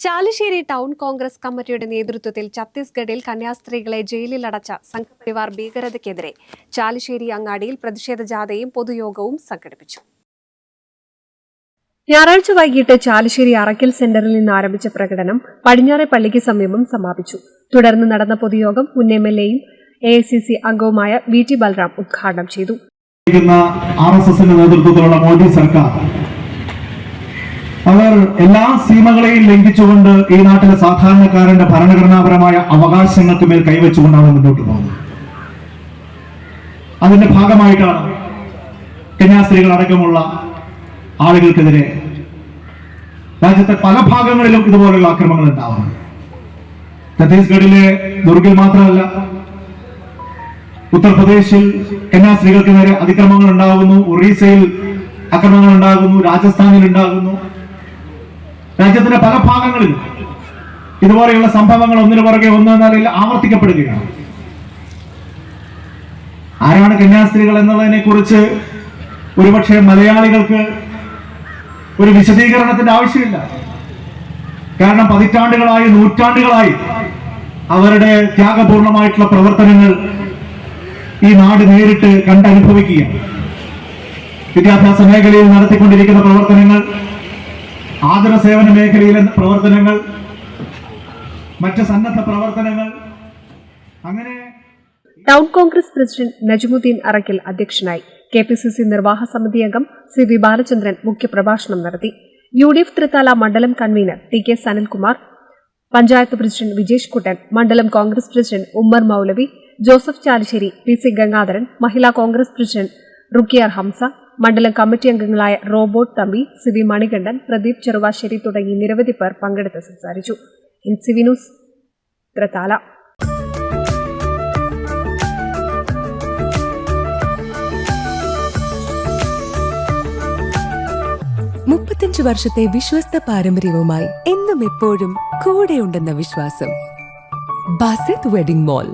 Chalissery town Congress കമ്മിറ്റിയുടെ നേതൃത്വത്തിൽ ഛത്തീസ്ഗഡിൽ കന്യാസ്ത്രീകളെ ജയിലിൽ അടച്ച സംഘപരിവാർ ഭീകരതയ്ക്കെതിരെ ചാലുശ്ശേരി അങ്ങാടിയിൽ പ്രതിഷേധ ജാഥയും പൊതുയോഗവും സംഘടിപ്പിച്ചു. ഞായറാഴ്ച വൈകിട്ട് ചാലുശ്ശേരി അറക്കൽ സെന്ററിൽ നിന്ന് ആരംഭിച്ച പ്രകടനം പടിഞ്ഞാറെ പള്ളിക്ക് സമീപം സമാപിച്ചു. തുടർന്ന് നടന്ന പൊതുയോഗം മുൻ എം എൽ എയും എ ഐ സി സി അംഗവുമായ വി ടി ബൽറാം ഉദ്ഘാടനം ചെയ്തു. ഇരിക്കുന്ന ആർ എസ് എസിന്റെ നേതൃത്വത്തിലുള്ള മോദി സർക്കാർ അവർ എല്ലാ സീമകളെയും ലംഘിച്ചുകൊണ്ട് ഈ നാട്ടിലെ സാധാരണക്കാരന്റെ ഭരണഘടനാപരമായ അവകാശങ്ങൾക്ക് മേൽ കൈവച്ചുകൊണ്ടാണ് മുന്നോട്ട് പോകുന്നത്. അതിന്റെ ഭാഗമായിട്ടാണ് കന്യാസ്ത്രീകൾ അടക്കമുള്ള ആളുകൾക്കെതിരെ രാജ്യത്തെ പല ഭാഗങ്ങളിലും ഇതുപോലുള്ള ആക്രമണങ്ങൾ ഉണ്ടാവുന്നത്. ഛത്തീസ്ഗഡിലെ ദുർഗിൽ മാത്രമല്ല ഉത്തർപ്രദേശിൽ കന്യാസ്ത്രീകൾക്ക് നേരെ അതിക്രമങ്ങൾ ഉണ്ടാകുന്നു ഒറീസയിൽ അക്രമങ്ങൾ ഉണ്ടാകുന്നു രാജസ്ഥാനിൽ ഉണ്ടാകുന്നു. രാജ്യത്തിന്റെ പല ഭാഗങ്ങളിൽ ഇതുപോലെയുള്ള സംഭവങ്ങൾ ഒന്നിനു പുറകെ ഒന്ന് നിലയിൽ ആവർത്തിക്കപ്പെടുകയാണ്. ആരാണ് കന്യാസ്ത്രീകൾ എന്നുള്ളതിനെ കുറിച്ച് ഒരുപക്ഷെ മലയാളികൾക്ക് ഒരു വിശദീകരണത്തിന്റെ ആവശ്യമില്ല. കാരണം പതിറ്റാണ്ടുകളായി നൂറ്റാണ്ടുകളായി അവരുടെ ത്യാഗപൂർണമായിട്ടുള്ള പ്രവർത്തനങ്ങൾ ഈ നാട് നേരിട്ട് കണ്ടനുഭവിക്കുകയാണ്. വിദ്യാഭ്യാസ മേഖലയിൽ നടത്തിക്കൊണ്ടിരിക്കുന്ന പ്രവർത്തനങ്ങൾ ആതുര സേവന മേഖലയിലെ പ്രവർത്തനങ്ങൾ മറ്റ് സന്നദ്ധ പ്രവർത്തനങ്ങൾ അങ്ങനെ town congress president Najmuddin Arakkal അധ്യക്ഷനായി കെ പി സി സി നിർവാഹക സമിതി അംഗം സി വി ബാലചന്ദ്രൻ മുഖ്യപ്രഭാഷണം നടത്തി. യു ഡി എഫ് തൃത്താല മണ്ഡലം convener T K Sanalkumar panchayat president Vijesh Kuttan മണ്ഡലം congress president Ummer Moulavi Joseph Chalissery P C Gangadharan Mahila congress president Rukkiyar Hamza മണ്ഡലം committee അംഗങ്ങളായ Robert Thampi C V Manikandan Pradeep Cheruvassery തുടങ്ങി നിരവധി പേർ പങ്കെടുത്ത് സംസാരിച്ചു. N news വർഷത്തെ വിശ്വസ്ത പാരമ്പര്യവുമായി എന്നും എപ്പോഴും കൂടെയുണ്ടെന്ന വിശ്വാസം. Basith wedding mall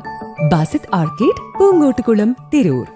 Basith arcade Poonkottukulam Tirur.